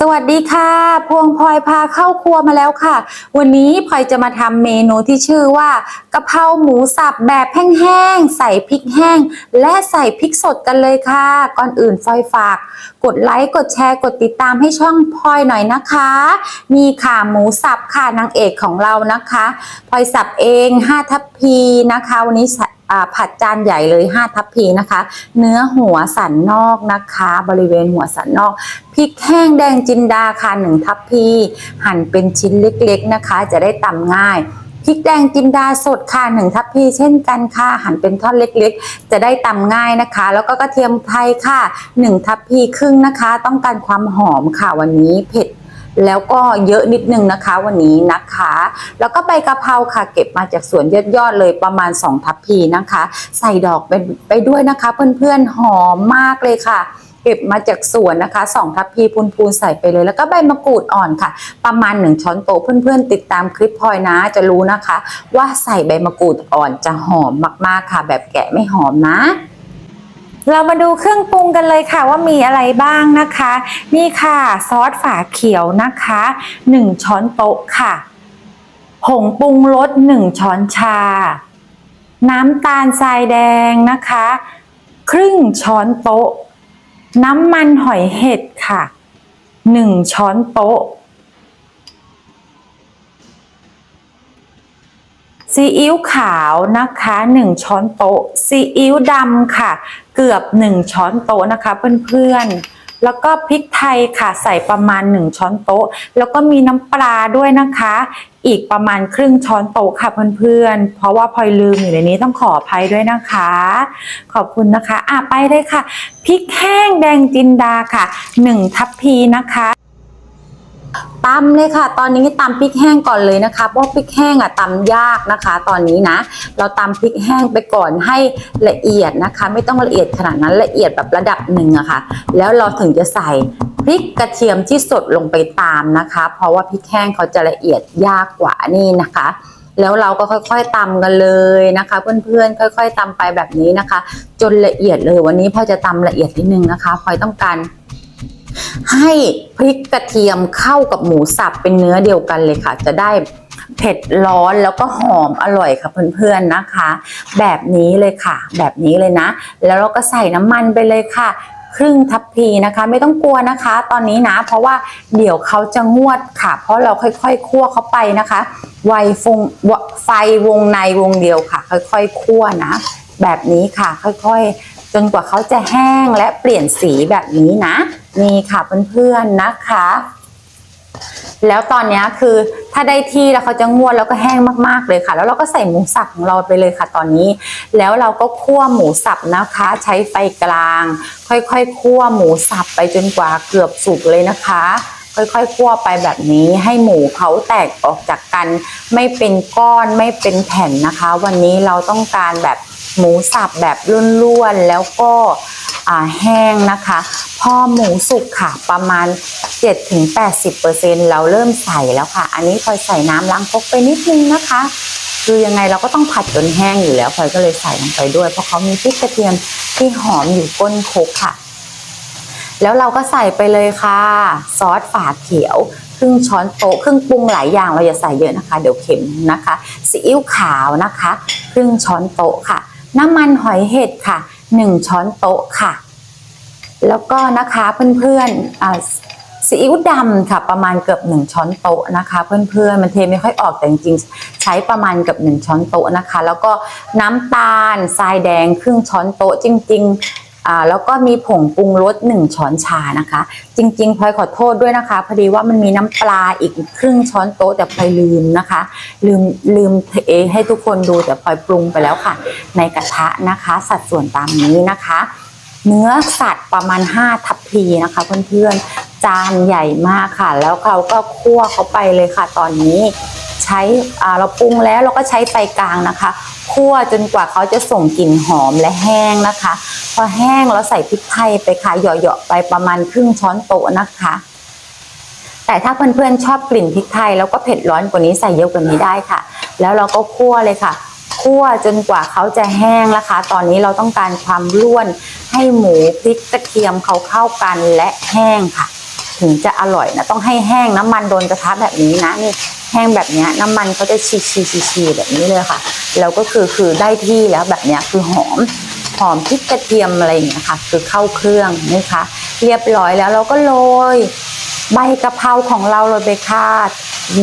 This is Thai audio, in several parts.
สวัสดีค่ะพวงพลอยพาเข้าครัวมาแล้วค่ะ วันนี้พลอยจะมาทำเมนูที่ชื่อว่ากะเพราหมูสับแบบแห้งๆใส่พริกแห้ง และใส่พริกสดกันเลยค่ะ ก่อนอื่นพลอยฝาก กดไลค์กดแชร์กดติดตามให้ช่องพลอยหน่อยนะคะนี่ค่ะหมูสับค่ะนางเอกของเรานะคะพลอยสับเอง5ทัพพีนะคะ วันนี้ ผัดจานใหญ่เลย5ทัพพีนะคะ เนื้อหัวสันนอกนะคะ บริเวณหัวสันนอกพริกแห้งแดงจินดาค่ะหนึ่งทัพพี หั่นเป็นชิ้นเล็กๆนะคะ จะได้ตำง่ายพริกแดงจินดาสดค่ะหนึ่งทัพพีเช่นกันค่ะหั่นเป็นท่อนเล็กๆ จะได้ตำง่ายนะคะ แล้วก็กระเทียมไทยค่ะหนึ่งทัพพีครึ่งนะคะ ต้องการความหอมค่ะวันนี้เผ็ด แล้วก็เยอะนิดนึงนะคะวันนี้นะคะ แล้วก็ใบกะเพราค่ะ เก็บมาจากสวนยอดยอดๆเลยประมาณ 2 ทัพพีนะคะ ใส่ดอกไปไปด้วยนะคะ เพื่อนๆหอมมากเลยค่ะ เก็บมาจากสวนนะคะ2ทัพพีพูนๆใส่ไปเลย แล้วก็ใบมะกรูดอ่อนค่ะ ประมาณ 1 ช้อนโต๊ะเพื่อนๆ ติดตามคลิปพลอยนะจะรู้นะคะ ว่าใส่ใบมะกรูดอ่อนจะหอมมากๆค่ะ แบบแกะไม่หอมนะ เรามาดูเครื่องปรุงกันเลยค่ะว่ามีอะไรบ้างนะคะ นี่ค่ะซอสฝาเขียวนะคะ 1 ช้อนโต๊ะค่ะ ผงปรุงรส 1 ช้อนชา น้ำตาลทรายแดงนะคะ ครึ่งช้อนโต๊ะ น้ำมันหอยเห็ดค่ะ 1 ช้อนโต๊ะ ซีอิ๊วขาวนะคะ 1 ช้อนโต๊ะซีอิ๊วดำค่ะ เกือบ 1 ช้อนโต๊ะนะคะเพื่อนๆ แล้วก็พริกไทยค่ะใส่ประมาณ 1 ช้อนโต๊ะ แล้วก็มีน้ำปลาด้วยนะคะ อีกประมาณครึ่งช้อนโต๊ะค่ะเพื่อนๆ เพราะว่าพลอยลืมอยู่ในนี้ต้องขออภัยด้วยนะคะ ขอบคุณนะคะ อะไปเลยค่ะพริกแห้งแดงจินดาค่ะ 1 ทัพพีนะคะ ตำเลยค่ะ ตอนนี้ตำพริกแห้งก่อนเลยนะคะเพราะพริกแห้งอะตำยากนะคะ ตอนนี้นะ เราตำพริกแห้งไปก่อนให้ละเอียดนะคะ ไม่ต้องละเอียดขนาดนั้นละเอียดแบบระดับหนึ่งอะค่ะ แล้วเราถึงจะใส่พริกกระเทียมที่สดลงไปตามนะคะ เพราะว่าพริกแห้งเขาจะละเอียดยากกว่านี่นะคะแล้วเราก็ค่อยๆตำกันเลยนะคะ เพื่อนๆค่อย ๆตำไปแบบนี้นะคะ จนละเอียดเลยวันนี้พ่อจะตำละเอียดนิดนึงนะคะพลอยต้องการ ให้พริกกระเทียมเข้ากับหมูสับเป็นเนื้อเดียวกันเลยค่ะ จะได้เผ็ดร้อนแล้วก็หอมอร่อยค่ะเพื่อนๆนะคะ แบบนี้เลยค่ะ แบบนี้เลยนะ แล้วเราก็ใส่น้ำมันไปเลยค่ะครึ่งทัพพีนะคะ ไม่ต้องกลัวนะคะ ตอนนี้นะ เพราะว่าเดี๋ยวเขาจะงวดค่ะ เพราะเราค่อยๆคั่วเขาไปนะคะไวฟงไฟวงในวงเดียวค่ะ ค่อยๆคั่วนะ แบบนี้ค่ะ ค่อยๆ จนกว่าเขาจะแห้งและเปลี่ยนสีแบบนี้นะ นี่ค่ะเพื่อนๆนะคะ แล้วตอนนี้คือถ้าได้ที่แล้วเขาจะงวดแล้วก็แห้งมากๆเลยค่ะ แล้วเราก็ใส่หมูสับของเราไปเลยค่ะ ตอนนี้ แล้วเราก็คั่วหมูสับนะคะ ใช้ไฟกลาง ค่อยๆคั่วหมูสับไปจนกว่าเกือบสุกเลยนะคะค่อยๆคั่วไปแบบนี้ให้หมูเขาแตกออกจากกัน ไม่เป็นก้อนไม่เป็นแผ่นนะคะ วันนี้เราต้องการแบบหมูสับแบบร่วนๆแล้วก็ แห้งนะคะ พอหมูสุกค่ะประมาณ 7-80%เราเริ่มใส่แล้วค่ะ อันนี้พลอยใส่น้ำล้างครกไปนิดนึงนะคะ คือยังไงเราก็ต้องผัดจนแห้งอยู่แล้วพลอยก็เลยใส่ลงไปด้วย เพราะเขามีพริกกระเทียมที่หอมอยู่ก้นครกค่ะ แล้วเราก็ใส่ไปเลยค่ะ ซอสฝาเขียวครึ่งช้อนโต๊ะครึ่งปรุงหลายอย่างเราอย่าใส่เยอะนะคะ เดี๋ยวเค็มนะคะซีอิ๊วขาวนะคะ ครึ่งช้อนโต๊ะค่ะ น้ำมันหอยเห็ดค่ะ 1 ช้อนโต๊ะค่ะ แล้วก็นะคะเพื่อนๆอ่าซีอิ๊วดำค่ะ ประมาณเกือบ 1 ช้อนโต๊ะนะคะ เพื่อนๆมันเทไม่ค่อยออกแต่จริงๆใช้ประมาณเกือบ 1 ช้อนโต๊ะนะคะ แล้วก็น้ำตาลทรายแดงครึ่งช้อนโต๊ะจริง ๆ อ่าแล้วก็มีผงปรุงรส1ช้อนชานะคะ จริงๆพลอยขอโทษด้วยนะคะ พอดีว่ามันมีน้ำปลาอีกครึ่งช้อนโต๊ะแต่พลอยลืมนะคะ ลืมลืมเทให้ทุกคนดูแต่พลอยปรุงไปแล้วค่ะ ในกระทะนะคะ สัดส่วนตามนี้นะคะ เนื้อสัตว์ประมาณ 5 ทัพพีนะคะเพื่อนๆจานใหญ่มากค่ะ แล้วเราก็คั่วเขาไปเลยค่ะ ตอนนี้ใช้เราปรุงแล้วเราก็ใช้ไฟกลางนะคะ คั่วจนกว่าเขาจะส่งกลิ่นหอมและแห้งนะคะ พอแห้งเราใส่พริกไทยไปค่ะเหยาะๆไปประมาณครึ่งช้อนโต๊ะนะคะ แต่ถ้าเพื่อนๆชอบกลิ่นพริกไทยแล้วก็เผ็ดร้อนกว่านี้ใส่เยอะกว่านี้ได้ค่ะ แล้วเราก็คั่วเลยค่ะคั่วจนกว่าเขาจะแห้งนะคะ ตอนนี้เราต้องการความร่วนให้หมูพริกกระเทียมเขาเข้ากันและแห้งค่ะ ถึงจะอร่อยนะต้องให้แห้งน้ำมันโดนกระทะแบบนี้นะนี่ ห้งแบบนี้น้ำมันเขาจะชีชีชีชีแบบนี้เลยค่ะ แล้วก็คือคือได้ที่แล้วแบบนี้คือหอมหอมพริกกระเทียมอะไรอย่างเงี้ยค่ะ คือเข้าเครื่องนะคะ เรียบร้อยแล้วเราก็โรยใบกะเพราของเราโรยไปคาด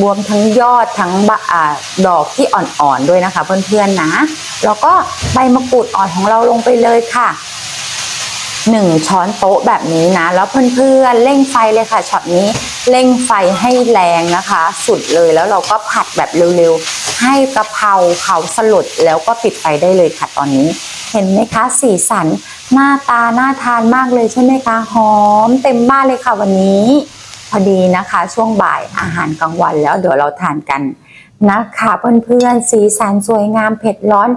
รวมทั้งยอดทั้งอดอกที่อ่อนๆด้วยนะคะ เพื่อนๆนะ แล้วก็ใบมะกรูดอ่อนของเราลงไปเลยค่ะ หนึ่งช้อนโต๊ะแบบนี้นะ แล้วเพื่อนๆเร่งไฟเลยค่ะช็อตนี้เร่งไฟให้แรงนะคะ สุดเลยแล้วเราก็ผัดแบบเร็วๆ ให้กะเพราเขาสลดแล้วก็ปิดไฟได้เลยค่ะตอนนี้ เห็นไหมคะสีสันหน้าตาน่าทานมากเลยใช่ไหมคะหอมเต็มบ้านเลยค่ะวันนี้ พอดีนะคะช่วงบ่ายอาหารกลางวันแล้วเดี๋ยวเราทานกันนะคะเพื่อนๆสีสันสวยงามเผ็ดร้อน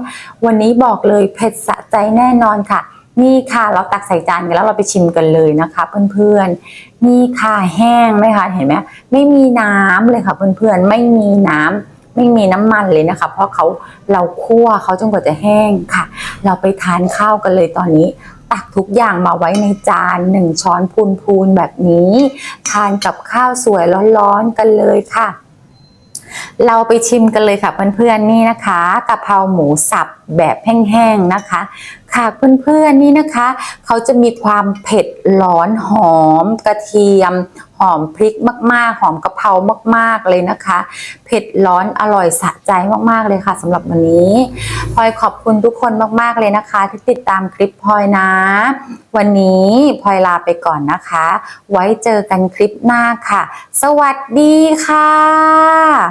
วันนี้บอกเลยเผ็ดสะใจแน่นอนค่ะ นี่ค่ะเราตักใส่จานกันแล้วเราไปชิมกันเลยนะคะ เพื่อนๆนี่ค่ะแห้งไหมคะเห็นไหมไม่มีน้ำเลยค่ะ เพื่อนๆไม่มีน้ำไม่มีน้ำมันเลยนะคะ เพราะเขาเราคั่วเขาจนกว่าจะแห้งค่ะ เราไปทานข้าวกันเลยตอนนี้ ตักทุกอย่างมาไว้ในจานหนึ่งช้อนพูนๆแบบนี้ ทานกับข้าวสวยร้อนๆกันเลยค่ะ เราไปชิมกันเลยค่ะเพื่อนๆนี่นะคะกะเพราหมูสับแบบแห้งๆนะคะ ค่ะเพื่อนๆนี่นะคะ เขาจะมีความเผ็ดร้อนหอมกระเทียม หอมพริกมากๆ หอมกะเพรามากๆเลยนะคะ เผ็ดร้อนอร่อยสะใจมากๆเลยค่ะสำหรับวันนี้พลอยขอบคุณทุกคนมากๆเลยนะคะ ที่ติดตามคลิปพลอยนะ วันนี้พลอยลาไปก่อนนะคะ ไว้เจอกันคลิปหน้าค่ะ สวัสดีค่ะ